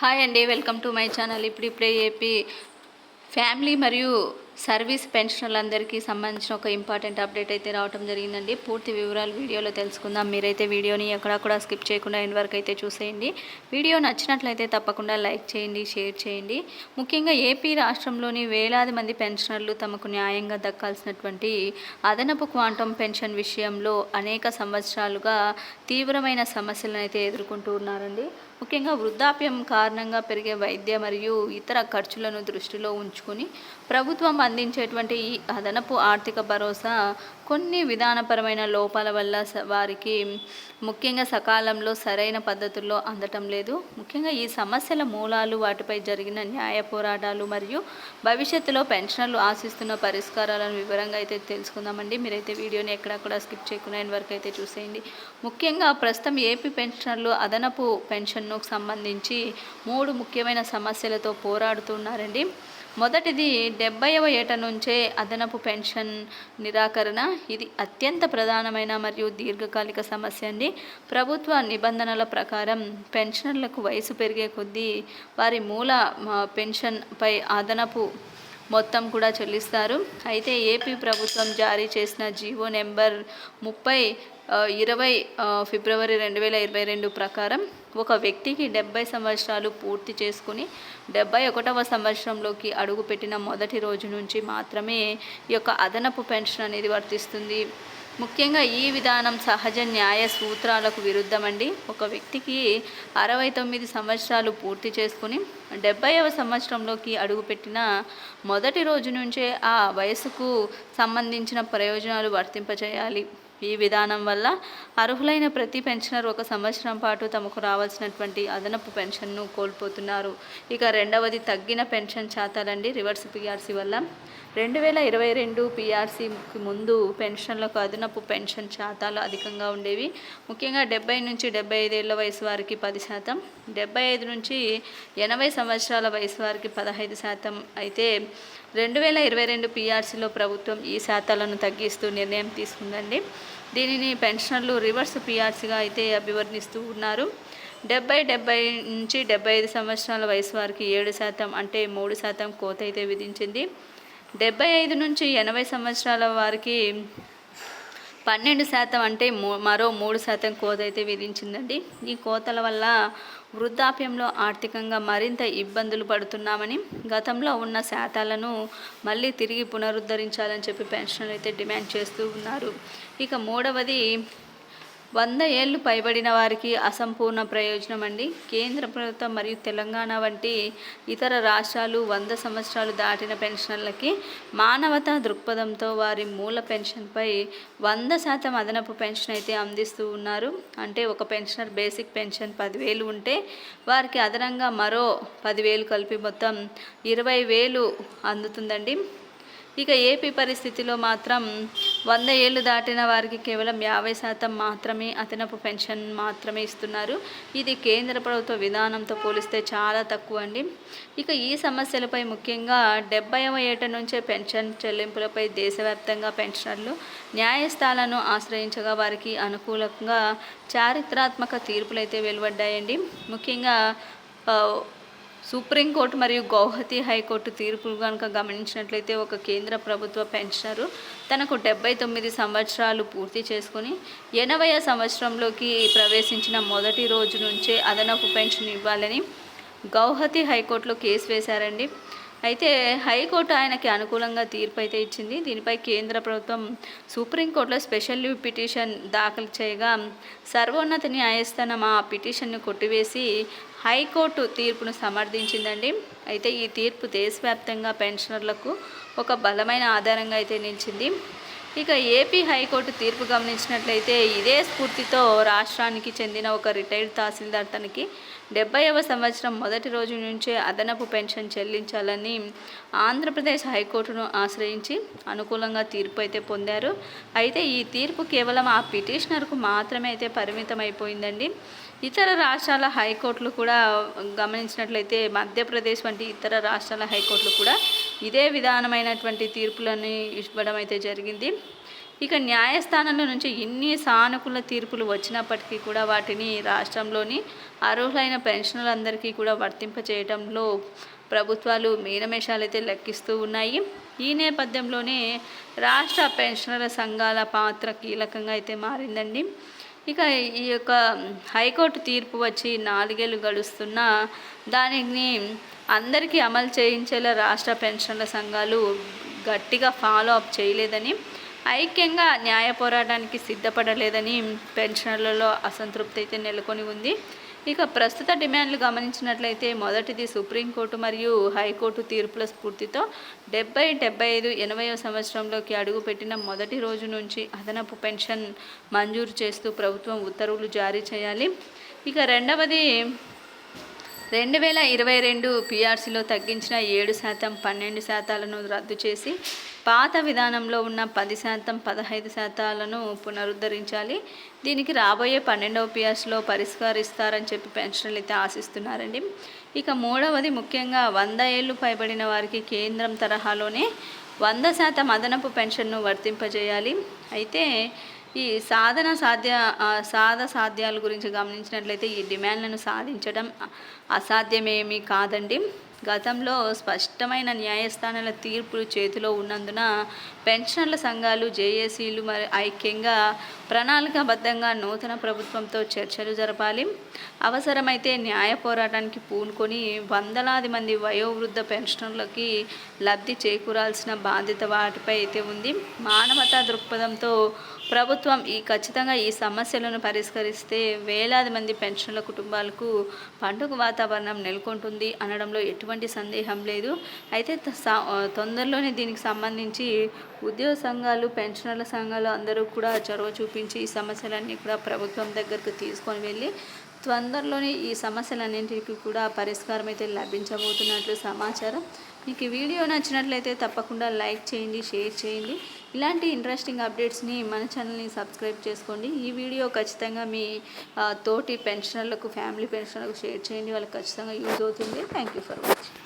Hi అండి welcome to my channel ఇప్పుడు ఇప్పుడే ఏపీ ఫ్యామిలీ మరియు సర్వీస్ పెన్షనర్లందరికీ సంబంధించిన ఒక ఇంపార్టెంట్ అప్డేట్ అయితే రావడం జరిగిందండి. పూర్తి వివరాలు వీడియోలో తెలుసుకుందాం. మీరైతే వీడియోని ఎక్కడా కూడా స్కిప్ చేయకుండా ఎండ్ వరకు అయితే చూసేయండి. వీడియో నచ్చినట్లయితే తప్పకుండా లైక్ చేయండి షేర్ చేయండి. ముఖ్యంగా ఏపీ రాష్ట్రంలోని వేలాది మంది పెన్షనర్లు తమకు న్యాయంగా దక్కాల్సినటువంటి అదనపు క్వాంటం పెన్షన్ విషయంలో అనేక సంవత్సరాలుగా తీవ్రమైన సమస్యలను అయితే ఎదుర్కొంటూ ఉన్నారండి. ముఖ్యంగా వృద్ధాప్యం కారణంగా పెరిగే వైద్య మరియు ఇతర ఖర్చులను దృష్టిలో ఉంచుకొని ప్రభుత్వం అందించేటువంటి ఈ అదనపు ఆర్థిక భరోసా కొన్ని విధానపరమైన లోపాల వల్ల వారికి ముఖ్యంగా సకాలంలో సరైన పద్ధతుల్లో అందటం లేదు. ముఖ్యంగా ఈ సమస్యల మూలాలు వాటిపై జరిగిన న్యాయ పోరాటాలు మరియు భవిష్యత్తులో పెన్షనర్లు ఆశిస్తున్న పరిష్కారాలను వివరంగా అయితే తెలుసుకుందామండి. మీరైతే వీడియోని ఎక్కడా కూడా స్కిప్ చేయకుండా వరకు అయితే చూసేయండి. ముఖ్యంగా ప్రస్తుతం ఏపీ పెన్షనర్లు అదనపు పెన్షన్ను సంబంధించి మూడు ముఖ్యమైన సమస్యలతో పోరాడుతున్నారండి మొదటిది డెబ్బైవ ఏట నుంచే అదనపు పెన్షన్ నిరాకరణ. ఇది అత్యంత ప్రధానమైన మరియు దీర్ఘకాలిక సమస్య అండి. ప్రభుత్వ నిబంధనల ప్రకారం పెన్షనర్లకు వయసు పెరిగే కొద్దీ వారి మూల పెన్షన్పై అదనపు మొత్తం కూడా చెల్లిస్తారు. అయితే ఏపీ ప్రభుత్వం జారీ చేసిన జీవో నెంబర్ ముప్పై ఇరవై ఫిబ్రవరి రెండు వేల ఇరవై రెండు ప్రకారం ఒక వ్యక్తికి డెబ్బై సంవత్సరాలు పూర్తి చేసుకుని డెబ్బై ఒకటవ సంవత్సరంలోకి అడుగుపెట్టిన మొదటి రోజు నుంచి మాత్రమే ఈ యొక్క అదనపు పెన్షన్ అనేది వర్తిస్తుంది. ముఖ్యంగా ఈ విధానం సహజ న్యాయ సూత్రాలకు విరుద్ధమండి. ఒక వ్యక్తికి అరవై తొమ్మిది సంవత్సరాలు పూర్తి చేసుకుని డెబ్బైవ సంవత్సరంలోకి అడుగుపెట్టిన మొదటి రోజు నుంచే ఆ వయసుకు సంబంధించిన ప్రయోజనాలు వర్తింపచేయాలి ఈ విధానం వల్ల అర్హులైన ప్రతి పెన్షనర్ ఒక సంవత్సరం పాటు తమకు రావాల్సినటువంటి అదనపు పెన్షన్ను కోల్పోతున్నారు. ఇక రెండవది తగ్గిన పెన్షన్ శాతాలండి రివర్స్ పిఆర్సీ వల్ల రెండు వేల ఇరవై రెండు పిఆర్సీకి ముందు పెన్షన్లకు అదనపు పెన్షన్ శాతాలు అధికంగా ఉండేవి. ముఖ్యంగా డెబ్బై నుంచి డెబ్బై ఐదేళ్ళ వయసు వారికి పది శాతం డెబ్బై ఐదు నుంచి ఎనభై సంవత్సరాల వయసు వారికి పదహైదు శాతం అయితే రెండు వేల ఇరవై రెండు పిఆర్సీలో ప్రభుత్వం ఈ శాతాలను తగ్గిస్తూ నిర్ణయం తీసుకుందండి. దీనిని పెన్షనర్లు రివర్స్ పిఆర్సీగా అయితే అభివర్ణిస్తూ ఉన్నారు. డెబ్బై డెబ్బై నుంచి డెబ్బై ఐదు సంవత్సరాల వయసు వారికి ఏడు శాతం అంటే మూడు శాతం కోత అయితే విధించింది. డెబ్బై ఐదు నుంచి ఎనభై సంవత్సరాల వారికి పన్నెండు శాతం అంటే మరో మూడు శాతం కోత అయితే విధించిందండి. ఈ కోతల వల్ల వృద్ధాప్యంలో ఆర్థికంగా మరింత ఇబ్బందులు పడుతున్నామని గతంలో ఉన్న శాతాలను మళ్ళీ తిరిగి పునరుద్ధరించాలని చెప్పి పెన్షన్లు అయితే డిమాండ్ చేస్తూ ఉన్నారు. ఇక మూడవది వంద ఏళ్ళు పైబడిన వారికి అసంపూర్ణ ప్రయోజనం అండి. కేంద్ర ప్రభుత్వం మరియు తెలంగాణ వంటి ఇతర రాష్ట్రాలు వంద సంవత్సరాలు దాటిన పెన్షనర్లకి మానవతా దృక్పథంతో వారి మూల పెన్షన్పై వంద శాతం అదనపు పెన్షన్ అయితే అందిస్తూ ఉన్నారు. అంటే ఒక పెన్షనర్ బేసిక్ పెన్షన్ పదివేలు ఉంటే వారికి అదనంగా మరో పదివేలు కలిపి మొత్తం ఇరవై వేలు అందుతుందండి. ఇక ఏపీ పరిస్థితిలో మాత్రం వంద ఏళ్ళు దాటిన వారికి కేవలం యాభై శాతం మాత్రమే అదనపు పెన్షన్ మాత్రమే ఇస్తున్నారు. ఇది కేంద్ర ప్రభుత్వ విధానంతో పోలిస్తే చాలా తక్కువ అండి. ఇక ఈ సమస్యలపై ముఖ్యంగా డెబ్బైవ ఏట నుంచే పెన్షన్ చెల్లింపులపై దేశవ్యాప్తంగా పెన్షనర్లు న్యాయస్థానాలను ఆశ్రయించగా వారికి అనుకూలంగా చారిత్రాత్మక తీర్పులైతే వెలువడ్డాయండి. ముఖ్యంగా సుప్రీంకోర్టు మరియు గౌహతి హైకోర్టు తీర్పులు కనుక గమనించినట్లయితే ఒక కేంద్ర ప్రభుత్వ పెన్షనరు తనకు డెబ్బై తొమ్మిది సంవత్సరాలు పూర్తి చేసుకుని ఎనభై సంవత్సరంలోకి ప్రవేశించిన మొదటి రోజు నుంచే అదనపు పెన్షన్ ఇవ్వాలని గౌహతి హైకోర్టులో కేసు వేశారండి. అయితే హైకోర్టు ఆయనకి అనుకూలంగా తీర్పు అయితే ఇచ్చింది. దీనిపై కేంద్ర ప్రభుత్వం సుప్రీంకోర్టులో స్పెషల్ లీవ్ పిటిషన్ దాఖలు చేయగా సర్వోన్నత న్యాయస్థానం ఆ పిటిషన్ను కొట్టివేసి హైకోర్టు తీర్పును సమర్థించిందండి. అయితే ఈ తీర్పు దేశవ్యాప్తంగా పెన్షనర్లకు ఒక బలమైన ఆధారంగా అయితే నిలిచింది. ఇక ఏపీ హైకోర్టు తీర్పు గమనించినట్లయితే ఇదే స్ఫూర్తితో రాష్ట్రానికి చెందిన ఒక రిటైర్డ్ తహసీల్దార్ తనకి డెబ్బైవ సంవత్సరం మొదటి రోజు నుంచే అదనపు పెన్షన్ చెల్లించాలని ఆంధ్రప్రదేశ్ హైకోర్టును ఆశ్రయించి అనుకూలంగా తీర్పు అయితే పొందారు. అయితే ఈ తీర్పు కేవలం ఆ పిటిషనర్కు మాత్రమే అయితే పరిమితం అయిపోయిందండి ఇతర రాష్ట్రాల హైకోర్టులు కూడా గమనించినట్లయితే మధ్యప్రదేశ్ వంటి ఇతర రాష్ట్రాల హైకోర్టులు కూడా ఇదే విధానమైనటువంటి తీర్పులను ఇవ్వడం అయితే జరిగింది. ఇక న్యాయస్థానంలో నుంచి ఎన్ని సానుకూల తీర్పులు వచ్చినప్పటికీ కూడా వాటిని రాష్ట్రంలోని అర్హులైన పెన్షన్లందరికీ కూడా వర్తింప చేయడంలో ప్రభుత్వాలు మీనమేషాలైతే లెక్కిస్తూ ఉన్నాయి. ఈ నేపథ్యంలోనే రాష్ట్ర పెన్షనర్ల సంఘాల పాత్ర కీలకంగా అయితే మారిందండి. ఇక ఈ యొక్క హైకోర్టు తీర్పు వచ్చి నాలుగేళ్ళు గడుస్తున్నా దానిని అందరికీ అమలు చేయించేలా రాష్ట్ర పెన్షన్ల సంఘాలు గట్టిగా ఫాలో అప్ చేయలేదని ఐక్యంగా న్యాయ పోరాటానికి సిద్ధపడలేదని పెన్షనర్లలో అసంతృప్తి అయితే నెలకొని ఉంది. ఇక ప్రస్తుత డిమాండ్లు గమనించినట్లయితే మొదటిది సుప్రీంకోర్టు మరియు హైకోర్టు తీర్పుల స్ఫూర్తితో డెబ్బై డెబ్బై ఐదు ఎనభైవ సంవత్సరంలోకి అడుగుపెట్టిన మొదటి రోజు నుంచి అదనపు పెన్షన్ మంజూరు చేస్తూ ప్రభుత్వం ఉత్తర్వులు జారీ చేయాలి. ఇక రెండవది రెండు వేల ఇరవై రెండు పీఆర్సీలో తగ్గించిన ఏడు శాతం పన్నెండు శాతాలను రద్దు చేసి పాత విధానంలో ఉన్న పది శాతం పదహైదు శాతాలను పునరుద్ధరించాలి. దీనికి రాబోయే పన్నెండవ పీఆర్సీలో పరిష్కరిస్తారని చెప్పి పెన్షన్లు అయితే ఆశిస్తున్నారండి. ఇక మూడవది ముఖ్యంగా వంద ఏళ్ళు పైబడిన వారికి కేంద్రం తరహాలోనే వంద శాతం అదనపు పెన్షన్ను వర్తింపజేయాలి. అయితే ఈ సాధన సాధ్య సాధ సాధ్యాల గురించి గమనించినట్లయితే ఈ డిమాండ్లను సాధించడం అసాధ్యమేమి అసాధ్యమేమీ కాదండి. గతంలో స్పష్టమైన న్యాయస్థానాల తీర్పులు చేతిలో ఉన్నందున పెన్షనర్ల సంఘాలు జేఏసీలు మరి ఐక్యంగా ప్రణాళికాబద్ధంగా నూతన ప్రభుత్వంతో చర్చలు జరపాలి. అవసరమైతే న్యాయ పోరాటానికి పూనుకొని వందలాది మంది వయోవృద్ధ పెన్షనర్లకి లబ్ధి చేకూరాల్సిన బాధ్యత వాటిపై అయితే ఉంది. మానవతా దృక్పథంతో ప్రభుత్వం ఈ ఖచ్చితంగా ఈ సమస్యలను పరిష్కరిస్తే వేలాది మంది పెన్షన్ల కుటుంబాలకు పండుగ వాతావరణం నెలకొంటుంది అనడంలో ఎటువంటి సందేహం లేదు. అయితే తొందరలోనే దీనికి సంబంధించి ఉద్యోగ సంఘాలు పెన్షనర్ల సంఘాలు అందరూ కూడా చొరవ చూపించి ఈ సమస్యలన్నీ కూడా ప్రభుత్వం దగ్గరకు తీసుకొని వెళ్ళి తొందరలోనే ఈ సమస్యలన్నింటికి కూడా పరిష్కారం అయితే లభించబోతున్నట్లు సమాచారం. మీకు ఈ వీడియో నచ్చినట్లయితే తప్పకుండా లైక్ చేయండి షేర్ చేయండి. ఇలాంటి ఇంట్రెస్టింగ్ అప్డేట్స్ని మన ఛానల్ని సబ్స్క్రైబ్ చేసుకోండి. ఈ వీడియో ఖచ్చితంగా మీ తోటి పెన్షనర్లకు ఫ్యామిలీ పెన్షనర్లకు షేర్ చేయండి. వాళ్ళకి ఖచ్చితంగా యూజ్ అవుతుంది. Thank you for watching